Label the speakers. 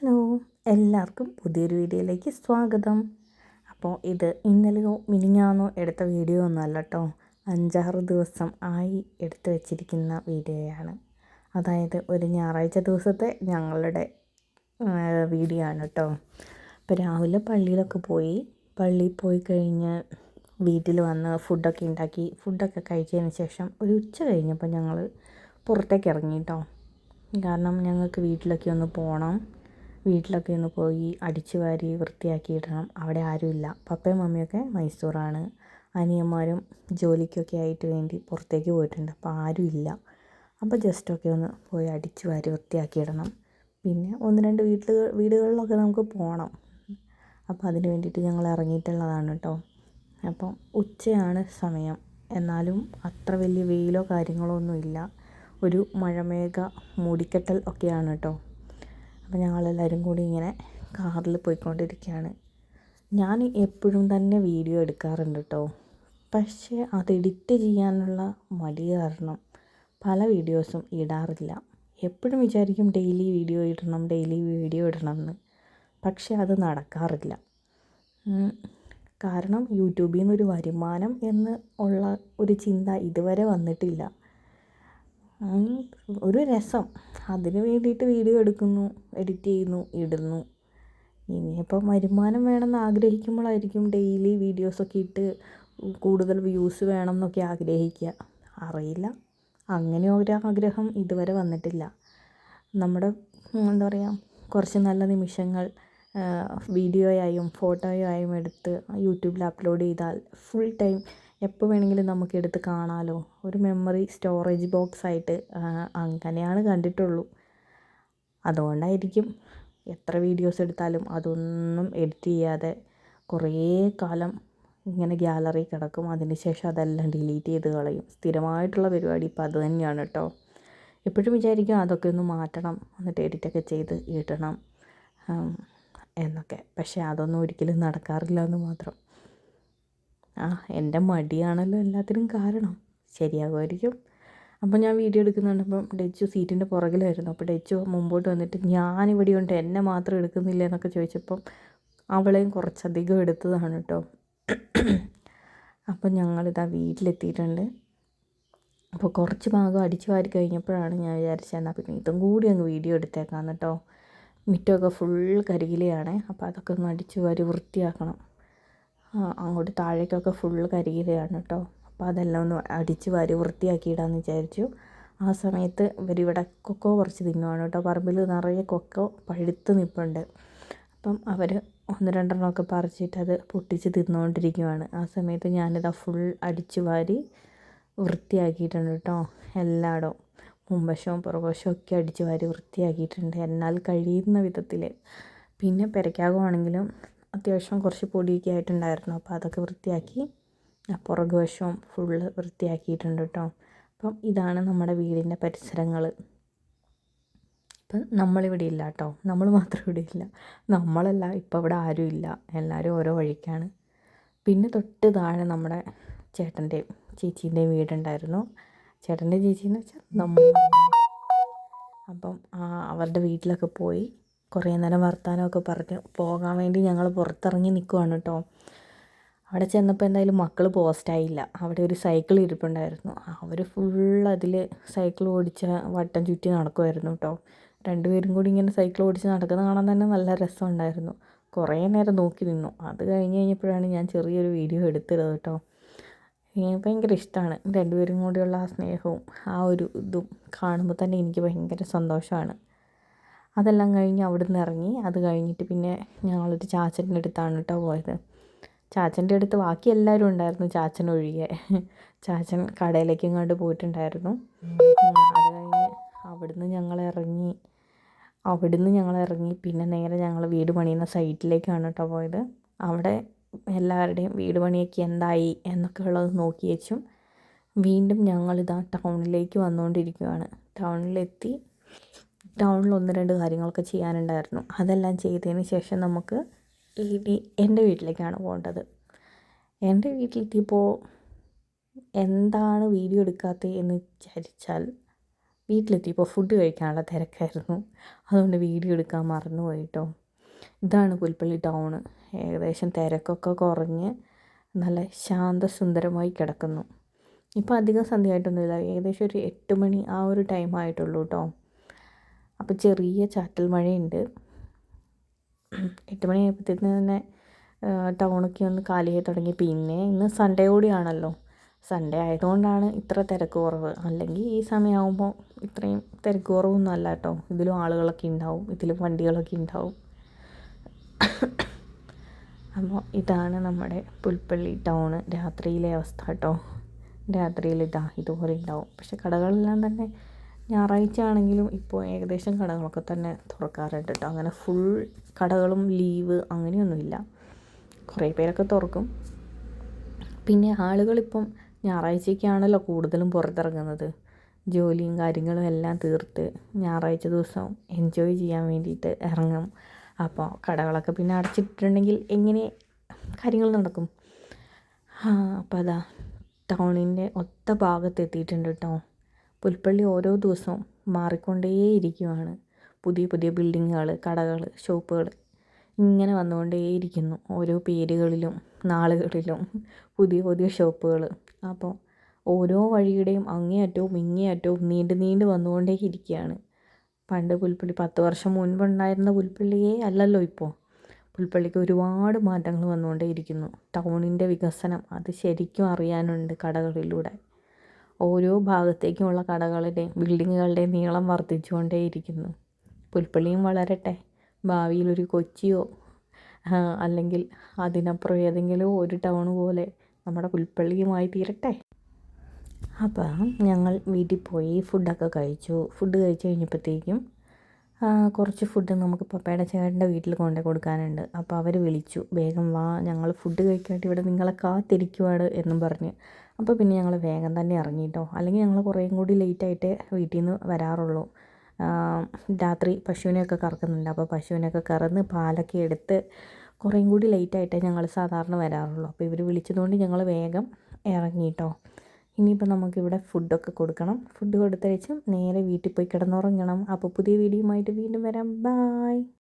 Speaker 1: Hello എല്ലാവർക്കും പുതിയൊരു വീഡിയോയിലേക്ക് സ്വാഗതം. അപ്പോൾ ഇത് ഇന്നലെയോ മിനിഞ്ഞാന്നോ എടുത്ത വീഡിയോ ഒന്നുമല്ല കേട്ടോ അഞ്ചാറ് ദിവസം ആയി എടുത്തു വച്ചിരിക്കുന്ന വീഡിയോയാണ്. അതായത് ഒരു ഞായറാഴ്ച ദിവസത്തെ ഞങ്ങളുടെ വീഡിയോ ആണ് കേട്ടോ അപ്പോൾ രാവിലെ പള്ളിയിലൊക്കെ പോയി പള്ളിയിൽ പോയി കഴിഞ്ഞ് വീട്ടിൽ വന്ന് ഫുഡൊക്കെ ഉണ്ടാക്കി ഫുഡൊക്കെ കഴിച്ചതിന് ശേഷം ഒരു ഉച്ച കഴിഞ്ഞപ്പോൾ ഞങ്ങൾ പുറത്തേക്ക് ഇറങ്ങി കേട്ടോ കാരണം ഞങ്ങൾക്ക് വീട്ടിലൊക്കെ ഒന്ന് പോകണം. വീട്ടിലൊക്കെ ഒന്ന് പോയി അടിച്ചു വാരി വൃത്തിയാക്കിയിടണം. അവിടെ ആരുമില്ല. പപ്പയും മമ്മിയൊക്കെ മൈസൂറാണ്. അനിയന്മാരും ജോലിക്കൊക്കെ ആയിട്ട് വേണ്ടി പുറത്തേക്ക് പോയിട്ടുണ്ട്. അപ്പോൾ ആരുമില്ല. അപ്പോൾ ജസ്റ്റൊക്കെ ഒന്ന് പോയി അടിച്ചു വാരി വൃത്തിയാക്കിയിടണം. പിന്നെ ഒന്ന് രണ്ട് വീട്ടിൽ വീടുകളിലൊക്കെ നമുക്ക് പോകണം. അപ്പോൾ അതിന് വേണ്ടിയിട്ട് ഞങ്ങൾ ഇറങ്ങിയിട്ടുള്ളതാണ് കേട്ടോ. അപ്പം ഉച്ചയാണ് സമയം. എന്നാലും അത്ര വലിയ വെയിലോ കാര്യങ്ങളോ ഒന്നുമില്ല. ഒരു മഴമേഘ മൂടിക്കെട്ടൽ ഒക്കെയാണ് കേട്ടോ. അപ്പോൾ ഞങ്ങളെല്ലാവരും കൂടി ഇങ്ങനെ കാറിൽ പോയിക്കൊണ്ടിരിക്കുകയാണ്. ഞാൻ എപ്പോഴും തന്നെ വീഡിയോ എടുക്കാറുണ്ട് കേട്ടോ. പക്ഷേ അത് എഡിറ്റ് ചെയ്യാനുള്ള മടി കാരണം പല വീഡിയോസും ഇടാറില്ല. എപ്പോഴും വിചാരിക്കും ഡെയിലി വീഡിയോ ഇടണം ഡെയിലി വീഡിയോ ഇടണം എന്ന് പക്ഷേ അത് നടക്കാറില്ല. കാരണം യൂട്യൂബിൽ നിന്നൊരു വരുമാനം എന്ന് ഉള്ള ഒരു ചിന്ത ഇതുവരെ വന്നിട്ടില്ല. ഒരു രസം. അതിന് വേണ്ടിയിട്ട് വീഡിയോ എടുക്കുന്നു എഡിറ്റ് ചെയ്യുന്നു ഇടുന്നു. ഇനിയിപ്പം വരുമാനം വേണമെന്ന് ആഗ്രഹിക്കുമ്പോഴായിരിക്കും ഡെയിലി വീഡിയോസൊക്കെ ഇട്ട് കൂടുതൽ വ്യൂസ് വേണം എന്നൊക്കെ ആഗ്രഹിക്കുക. അറിയില്ല. അങ്ങനെ ഒരു ആഗ്രഹം ഇതുവരെ വന്നിട്ടില്ല. നമ്മുടെ എന്താ പറയുക കുറച്ച് നല്ല നിമിഷങ്ങൾ വീഡിയോയായും ഫോട്ടോയായും എടുത്ത് യൂട്യൂബിൽ അപ്ലോഡ് ചെയ്താൽ ഫുൾ ടൈം എപ്പോൾ വേണമെങ്കിലും നമുക്ക് എടുത്ത് കാണാമല്ലോ ഒരു മെമ്മറി സ്റ്റോറേജ് ബോക്സ് ആയിട്ട് അങ്ങനെയാണ് കണ്ടിട്ടുള്ളൂ. അതുകൊണ്ടായിരിക്കും എത്ര വീഡിയോസ് എടുത്താലും അതൊന്നും എഡിറ്റ് ചെയ്യാതെ കുറേ കാലം ഇങ്ങനെ ഗ്യാലറി കിടക്കും. അതിന് ശേഷം അതെല്ലാം ഡിലീറ്റ് ചെയ്ത് കളയും. സ്ഥിരമായിട്ടുള്ള പരിപാടി ഇപ്പോൾ അത് തന്നെയാണ് കേട്ടോ എപ്പോഴും വിചാരിക്കും അതൊക്കെ ഒന്ന് മാറ്റണം എന്നിട്ട് എഡിറ്റൊക്കെ ചെയ്ത് ഇടണം എന്നൊക്കെ. പക്ഷേ അതൊന്നും ഒരിക്കലും നടക്കാറില്ല എന്ന് മാത്രം. ആ എന്റെ മടിയാണല്ലോ എല്ലാത്തിനും കാരണം. ശരിയാകുമായിരിക്കും. അപ്പോൾ ഞാൻ വീഡിയോ എടുക്കുന്നുണ്ടപ്പം ഡെച്ചു സീറ്റിന്റെ പുറകിലായിരുന്നു. അപ്പോൾ ഡെച്ചു മുമ്പോട്ട് വന്നിട്ട് ഞാനിവിടെ ഉണ്ട്. എന്നെ മാത്രം എടുക്കുന്നില്ല എന്നൊക്കെ ചോദിച്ചപ്പം അവളെയും കുറച്ചധികം എടുത്തതാണ് കേട്ടോ. അപ്പം ഞങ്ങളിതാ വീട്ടിലെത്തിയിട്ടുണ്ട്. അപ്പോൾ കുറച്ച് ഭാഗം അടിച്ചു വാരി കഴിഞ്ഞപ്പോഴാണ് ഞാൻ വിചാരിച്ചത് എന്നാൽ പിന്നെ ഇതും കൂടി അങ്ങ് വീഡിയോ എടുത്തേക്കാം കേട്ടോ. മിറ്റമൊക്കെ ഫുൾ കരികിലയാണ്. അപ്പോൾ അതൊക്കെ ഒന്ന് അടിച്ചു വാരി വൃത്തിയാക്കണം. അങ്ങോട്ട് താഴേക്കൊക്കെ ഫുള്ള് കരിയിലയാണ് കേട്ടോ അപ്പോൾ അതെല്ലാം ഒന്ന് അടിച്ച് വാരി വൃത്തിയാക്കിയിടാന്ന് വിചാരിച്ചു. ആ സമയത്ത് ഇവരിവിടെ കൊക്കോ കുറച്ച് തിന്നുവാണ് കേട്ടോ പറമ്പിൽ നിറയെ കൊക്കോ പഴുത്ത് നിൽപ്പുണ്ട് അപ്പം അവർ ഒന്ന് രണ്ടെണ്ണമൊക്കെ പറിച്ചിട്ട് അത് പൊട്ടിച്ച് തിന്നുകൊണ്ടിരിക്കുവാണ് ആ സമയത്ത് ഞാനിതാ ഫുൾ അടിച്ച് വാരി വൃത്തിയാക്കിയിട്ടുണ്ട് കേട്ടോ എല്ലായിടവും മുമ്പശവും പുറകോശവും ഒക്കെ അടിച്ച് വാരി വൃത്തിയാക്കിയിട്ടുണ്ട്. എന്നാൽ കഴിയുന്ന വിധത്തിൽ പിന്നെ പെരയ്ക്കാകുവാണെങ്കിലും അത്യാവശ്യം കുറച്ച് പൊടിയൊക്കെ ആയിട്ടുണ്ടായിരുന്നു. അപ്പോൾ അതൊക്കെ വൃത്തിയാക്കി പുറകു വശവും ഫുള്ള് വൃത്തിയാക്കിയിട്ടുണ്ട് കേട്ടോ അപ്പം ഇതാണ് നമ്മുടെ വീടിന്റെ പരിസരങ്ങൾ ഇപ്പം നമ്മളിവിടെ ഇല്ല കേട്ടോ നമ്മൾ മാത്രം ഇവിടെ ഇല്ല. നമ്മളല്ല ഇപ്പം ഇവിടെ ആരും ഇല്ല. എല്ലാവരും ഓരോ വഴിക്കാണ്. പിന്നെ തൊട്ട് താഴെ നമ്മുടെ ചേട്ടന്റെയും ചേച്ചീന്റെയും വീടുണ്ടായിരുന്നു. ചേട്ടന്റെ ചേച്ചി എന്ന് വെച്ചാൽ നമ്മൾ അപ്പം അവരുടെ വീട്ടിലൊക്കെ പോയി കുറേ നേരം വർത്തമാനമൊക്കെ പറഞ്ഞ് പോകാൻ വേണ്ടി ഞങ്ങൾ പുറത്തിറങ്ങി നിൽക്കുവാണ് കേട്ടോ. അവിടെ ചെന്നപ്പോൾ എന്തായാലും മക്കൾ പോസ്റ്റായില്ല അവിടെ ഒരു സൈക്കിൾ ഇരിപ്പുണ്ടായിരുന്നു. അവർ ഫുൾ അതിൽ സൈക്കിൾ ഓടിച്ച വട്ടം ചുറ്റി നടക്കുമായിരുന്നു കേട്ടോ. രണ്ടുപേരും കൂടി ഇങ്ങനെ സൈക്കിൾ ഓടിച്ച് നടക്കുന്ന കാണാൻ തന്നെ നല്ല രസമുണ്ടായിരുന്നു. കുറേ നേരം നോക്കി നിന്നു. അത് കഴിഞ്ഞ് കഴിഞ്ഞപ്പോഴാണ് ഞാൻ ചെറിയൊരു വീഡിയോ എടുത്തത് കേട്ടോ. ഭയങ്കര ഇഷ്ടമാണ്. രണ്ടുപേരും കൂടിയുള്ള ആ സ്നേഹവും ആ ഒരു ഇതും കാണുമ്പോൾ തന്നെ എനിക്ക് ഭയങ്കര സന്തോഷമാണ്. അതെല്ലാം കഴിഞ്ഞ് നിന്ന് ഇറങ്ങി. അത് കഴിഞ്ഞിട്ട് പിന്നെ ഞങ്ങളൊരു ചാച്ചന്റെ അടുത്താണ് കേട്ടോ പോയത്. ചാച്ചന്റെ അടുത്ത് ബാക്കി എല്ലാവരും ഉണ്ടായിരുന്നു ചാച്ചൻ ഒഴികെ. ചാച്ചൻ കടയിലേക്ക് ഇങ്ങോട്ട് പോയിട്ടുണ്ടായിരുന്നു. അത് കഴിഞ്ഞ് അവിടുന്ന് ഞങ്ങൾ ഇറങ്ങി. അവിടുന്ന് ഞങ്ങൾ ഇറങ്ങി. പിന്നെ നേരെ ഞങ്ങൾ വീട് പണിയുന്ന സൈറ്റിലേക്കാണ് കേട്ടോ പോയത്. അവിടെ എല്ലാവരുടെയും വീട് പണിയൊക്കെ എന്തായി എന്നൊക്കെ ഉള്ളത് നോക്കി വെച്ചും വീണ്ടും ഞങ്ങളിതാ ടൗണിലേക്ക് വന്നുകൊണ്ടിരിക്കുകയാണ് ടൗണിലെത്തി ടൗണിൽ ഒന്ന് രണ്ട് കാര്യങ്ങളൊക്കെ ചെയ്യാനുണ്ടായിരുന്നു. അതെല്ലാം ചെയ്തതിന് ശേഷം നമുക്ക് ഇനി എന്റെ വീട്ടിലേക്കാണ് പോകേണ്ടത്. എന്റെ വീട്ടിലെത്തിയപ്പോൾ എന്താണ് വീഡിയോ എടുക്കാത്തത് എന്ന് വിചാരിച്ചാൽ വീട്ടിലെത്തിയപ്പോൾ ഫുഡ് കഴിക്കാനുള്ള തിരക്കായിരുന്നു. അതുകൊണ്ട് വീഡിയോ എടുക്കാൻ മറന്നുപോയി കേട്ടോ ഇതാണ് പുൽപ്പള്ളി ടൗണ് ഏകദേശം തിരക്കൊക്കെ കുറഞ്ഞ് നല്ല ശാന്തസുന്ദരമായി കിടക്കുന്നു. ഇപ്പോൾ അധികം സന്ധ്യയായിട്ടൊന്നുമില്ല. ഏകദേശം ഒരു എട്ട് മണി ആ ഒരു ടൈം ആയിട്ടുള്ളൂ കേട്ടോ അപ്പോൾ ചെറിയ ചാറ്റൽ മഴയുണ്ട്. എട്ട് മണിയായപ്പോഴത്തേന് തന്നെ ടൗണൊക്കെ ഒന്ന് കാലിയായി തുടങ്ങി. പിന്നെ ഇന്ന് സൺഡേ കൂടിയാണല്ലോ. സൺഡേ ആയതുകൊണ്ടാണ് ഇത്ര തിരക്ക് കുറവ്. അല്ലെങ്കിൽ ഈ സമയമാകുമ്പോൾ ഇത്രയും തിരക്ക് കുറവൊന്നും അല്ല കേട്ടോ. ഇതിലും ആളുകളൊക്കെ ഉണ്ടാവും. ഇതിലും വണ്ടികളൊക്കെ ഉണ്ടാവും. അപ്പോൾ ഇതാണ് നമ്മുടെ പുൽപ്പള്ളി ടൗണ്. രാത്രിയിലെ അവസ്ഥ കേട്ടോ. രാത്രിയിൽ ഇതാ ഇതുപോലെ ഉണ്ടാവും. പക്ഷെ കടകളെല്ലാം തന്നെ ഞായറാഴ്ച ആണെങ്കിലും ഇപ്പോൾ ഏകദേശം കടകളൊക്കെ തന്നെ തുറക്കാറുണ്ട് കേട്ടോ അങ്ങനെ ഫുൾ കടകളും ലീവ് അങ്ങനെയൊന്നുമില്ല. കുറേ പേരൊക്കെ തുറക്കും. പിന്നെ ആളുകളിപ്പം ഞായറാഴ്ചയ്ക്കാണല്ലോ കൂടുതലും പുറത്തിറങ്ങുന്നത്. ജോലിയും കാര്യങ്ങളും എല്ലാം തീർത്ത് ഞായറാഴ്ച ദിവസം എൻജോയ് ചെയ്യാൻ വേണ്ടിയിട്ട് ഇറങ്ങും. അപ്പോൾ കടകളൊക്കെ പിന്നെ അടച്ചിട്ടുണ്ടെങ്കിൽ എങ്ങനെ കാര്യങ്ങൾ നടക്കും? അപ്പോൾ അതാ ടൗണിന്റെ ഒത്ത ഭാഗത്ത് എത്തിയിട്ടുണ്ട് കേട്ടോ പുൽപ്പള്ളി ഓരോ ദിവസവും മാറിക്കൊണ്ടേയിരിക്കുവാണ്. പുതിയ പുതിയ ബിൽഡിങ്ങുകൾ കടകൾ ഷോപ്പുകൾ ഇങ്ങനെ വന്നുകൊണ്ടേയിരിക്കുന്നു. ഓരോ പേരുകളിലും നാളുകളിലും പുതിയ പുതിയ ഷോപ്പുകൾ. അപ്പോൾ ഓരോ വഴിയുടെയും അങ്ങേയറ്റവും ഇങ്ങേയറ്റവും നീണ്ടു നീണ്ടു വന്നുകൊണ്ടേ ഇരിക്കുകയാണ് പണ്ട് പുൽപ്പള്ളി പത്ത് വർഷം മുൻപുണ്ടായിരുന്ന പുൽപ്പള്ളിയേ അല്ലല്ലോ ഇപ്പോൾ. പുൽപ്പള്ളിക്ക് ഒരുപാട് മാറ്റങ്ങൾ വന്നുകൊണ്ടേയിരിക്കുന്നു. ടൗണിന്റെ വികസനം അത് ശരിക്കും അറിയാനുണ്ട് കടകളിലൂടെ. ഓരോ ഭാഗത്തേക്കുമുള്ള കടകളുടെയും ബിൽഡിങ്ങുകളുടെയും നീളം വർദ്ധിച്ചുകൊണ്ടേയിരിക്കുന്നു. പുൽപ്പള്ളിയും വളരട്ടെ. ഭാവിയിൽ ഒരു കൊച്ചിയോ അല്ലെങ്കിൽ അതിനപ്പുറം ഏതെങ്കിലും ഒരു ടൗൺ പോലെ നമ്മുടെ പുൽപ്പള്ളിയുമായി തീരട്ടെ. അപ്പം ഞങ്ങൾ വീട്ടിൽ പോയി ഫുഡൊക്കെ കഴിച്ചു. ഫുഡ് കഴിച്ച് കഴിഞ്ഞപ്പോഴത്തേക്കും കുറച്ച് ഫുഡ് നമുക്ക് പപ്പയുടെ ചേട്ടന്റെ വീട്ടിൽ കൊണ്ടു കൊടുക്കാനുണ്ട്. അപ്പോൾ അവർ വിളിച്ചു. വേഗം വാ ഞങ്ങൾ ഫുഡ് കഴിക്കാനായിട്ട് ഇവിടെ നിങ്ങളെ കാത്തിരിക്കുവാണ് എന്നും പറഞ്ഞ്. അപ്പോൾ പിന്നെ ഞങ്ങൾ വേഗം തന്നെ ഇറങ്ങി കേട്ടോ. അല്ലെങ്കിൽ ഞങ്ങൾ കുറേയും കൂടി ലേറ്റായിട്ടേ വീട്ടിൽ നിന്ന് വരാറുള്ളൂ. രാത്രി പശുവിനെയൊക്കെ കറക്കുന്നുണ്ട്. അപ്പോൾ പശുവിനെയൊക്കെ കറന്ന് പാലൊക്കെ എടുത്ത് കുറേയും കൂടി ലേറ്റായിട്ടേ ഞങ്ങൾ സാധാരണ വരാറുള്ളൂ. അപ്പോൾ ഇവർ വിളിച്ചതുകൊണ്ട് ഞങ്ങൾ വേഗം ഇറങ്ങി കേട്ടോ. ഇനിയിപ്പോൾ നമുക്കിവിടെ ഫുഡൊക്കെ കൊടുക്കണം. ഫുഡ് കൊടുത്തയച്ചും നേരെ വീട്ടിൽ പോയി കിടന്നുറങ്ങണം. അപ്പോൾ പുതിയ വീഡിയോയുമായിട്ട് വീണ്ടും വരാം. ബായ്